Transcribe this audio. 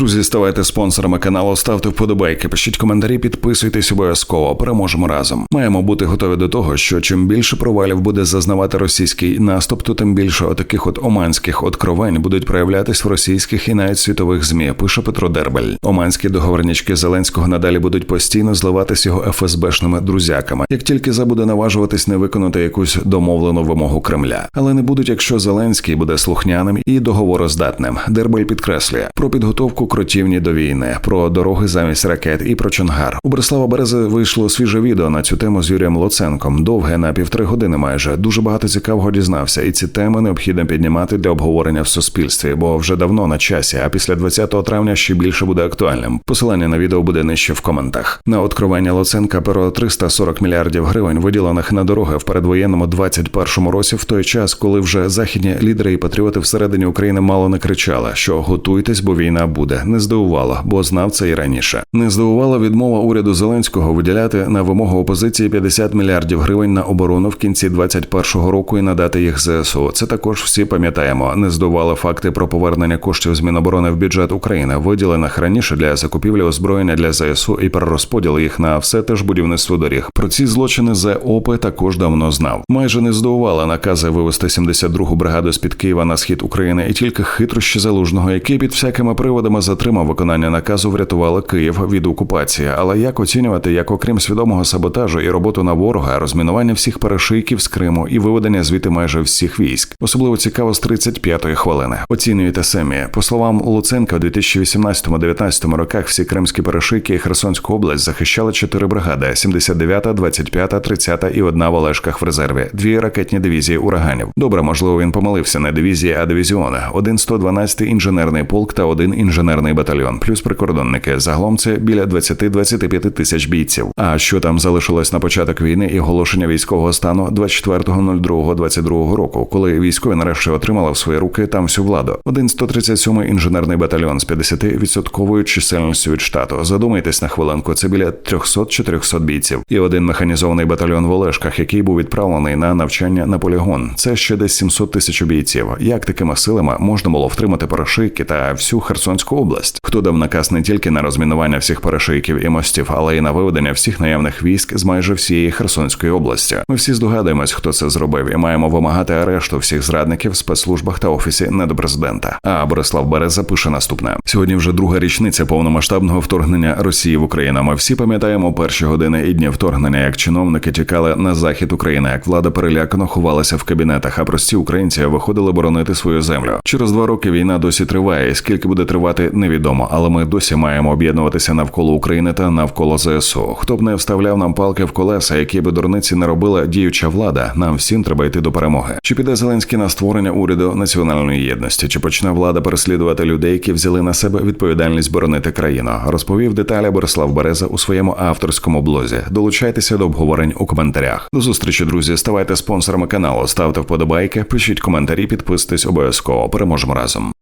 Друзі, ставайте спонсорами каналу, ставте вподобайки, пишіть коментарі, підписуйтесь обов'язково. Переможемо разом. Маємо бути готові до того, що чим більше провалів буде зазнавати російський наступ, то тим більше отаких от оманських откровень будуть проявлятись в російських і навіть світових змі. Пише Петро Дербель. Оманські договорнячки Зеленського надалі будуть постійно зливатись його ФСБшними друзяками, як тільки забуде наважуватись не виконати якусь домовлену вимогу Кремля, але не будуть, якщо Зеленський буде слухняним і договороздатним. Дербель підкреслює про підготовку кротівні до війни, про дороги замість ракет і про Чонгар. У Борислава Берези вийшло свіже відео на цю тему з Юрієм Луценком. Довге на півтори години майже дуже багато цікавого дізнався, і ці теми необхідно піднімати для обговорення в суспільстві, бо вже давно на часі. А після 20 травня ще більше буде актуальним. Посилання на відео буде нижче в коментах. На откровення Луценка про 340 мільярдів гривень, виділених на дороги в передвоєнному 21-му році, в той час, коли вже західні лідери і патріоти всередині України мало не кричали, що готуйтесь, бо війна буде. Не здивувало, бо знав це і раніше. Не здивувала відмова уряду Зеленського виділяти на вимогу опозиції 50 мільярдів гривень на оборону в кінці 21-го року і надати їх ЗСУ. Це також всі пам'ятаємо. Не здивували факти про повернення коштів з Міноборони в бюджет України, виділених раніше для закупівлі озброєння для ЗСУ і перерозподіл їх на все теж будівництво доріг. Про ці злочини ЗОП також давно знав. Майже не здивували накази вивести 72-гу бригаду з під Києва на схід України, і тільки хитрощі залужного, який під всякими приводами затримав виконання наказу, врятували Київ від окупації. Але як оцінювати, як окрім свідомого саботажу і роботу на ворога, розмінування всіх перешийків з Криму і виведення звідти майже всіх військ, особливо цікаво з 35-ї хвилини. Оцінюєте самі. По словам Луценка, у 2018-19 роках всі кримські перешийки і Херсонську область захищали чотири бригади: 79-та, 25-та, 30-та і одна в Олешках в резерві, дві ракетні дивізії ураганів. Добре, можливо, він помилився не дивізії, а дивізіони. Один 112-й інженерний полк та один інженерний батальйон, плюс прикордонники. Загалом це біля 20-25 тисяч бійців. А що там залишилось на початок війни і оголошення військового стану 24.02.22 року, коли військові нарешті отримали в свої руки там всю владу. Один 137-й інженерний батальйон з 50% чисельністю від штату. Задумайтесь на хвилинку, це біля 300-400 бійців, і один механізований батальйон в Олешках, який був відправлений на навчання на полігон. Це ще десь 700 тисяч бійців. Як такими силами можна було втримати Порошийки та всю Херсонську область? Хто дав наказ не тільки на розмінування всіх перешийків і мостів, але й на виведення всіх наявних військ з майже всієї Херсонської області? Ми всі здогадуємось, хто це зробив, і маємо вимагати арешту всіх зрадників в спецслужбах та офісі недопрезидента. А Борислав Береза пише наступне: сьогодні вже друга річниця повномасштабного вторгнення Росії в Україну. Ми всі пам'ятаємо перші години і дні вторгнення, як чиновники тікали на захід України, як влада перелякано ховалася в кабінетах, а прості українці виходили боронити свою землю. Через два роки війна досі триває. Скільки буде тривати, невідомо, але ми досі маємо об'єднуватися навколо України та навколо ЗСУ. Хто б не вставляв нам палки в колеса, які би дурниці не робила діюча влада, нам всім треба йти до перемоги. Чи піде Зеленський на створення уряду національної єдності? Чи почне влада переслідувати людей, які взяли на себе відповідальність боронити країну? Розповів деталі Борислав Береза у своєму авторському блозі. Долучайтеся до обговорень у коментарях. До зустрічі, друзі. Ставайте спонсорами каналу, ставте вподобайки, пишіть коментарі, підписуйтесь обов'язково. Переможемо разом.